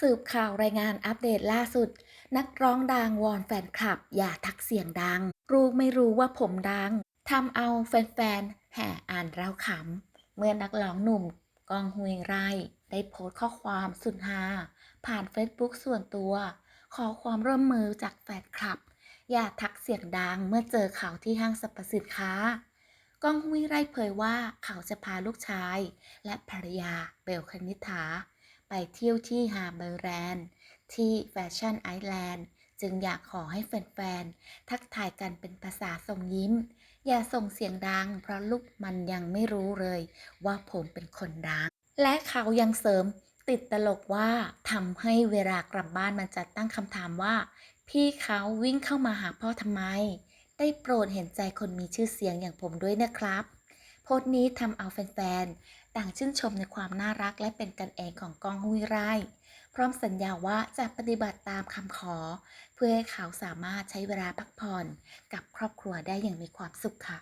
สืบข่าวรายงานอัปเดตล่าสุด นักร้องดังวอนแฟนคลับ อย่าทักเสียงดัง รู้ไม่รู้ว่าผมดังทำเอาแฟนๆแห่อ่านเราขำ เมื่อนักร้องหนุ่มกองฮุยไร ได้โพสต์ข้อความสุดฮาผ่านเฟซบุ๊กส่วนตัว ขอความร่วมมือจากแฟนคลับ อย่าทักเสียงดังเมื่อเจอเขาวที่ห้างสรรพสินค้ากองห้วยไรเผยว่าเขาจะพาลูกชาย และภรรยาเบลคณิษฐา ไปเที่ยวที่ฮาร์เบอร์แลนด์ที่แฟชั่นไอแลนด์จึงอยากขอให้แฟนๆ ทักทายกันเป็นภาษาส่งยิ้ม อย่าส่งเสียงดัง เพราะลูกมันยังไม่รู้เลย ว่าผมเป็นคนดังและเขายังเสริมติดตลกว่าทำให้เวลากลับบ้านมันจะตั้งคำถามว่า พี่เขาวิ่งเข้ามาหาพ่อทำไม ได้โปรดเห็นใจคนมีชื่อเสียงอย่างผมด้วยนะครับ พสต์นี้ทำเอาแฟนๆ ต่างชื่นชมในความน่ารักและเป็นกันเองของกองหุยไร่ พร้อมสัญญาว่าจะปฏิบัติตามคำขอ เพื่อให้เขาสามารถใช้เวลาพักผ่อนกับครอบครัวได้อย่างมีความสุขค่ะ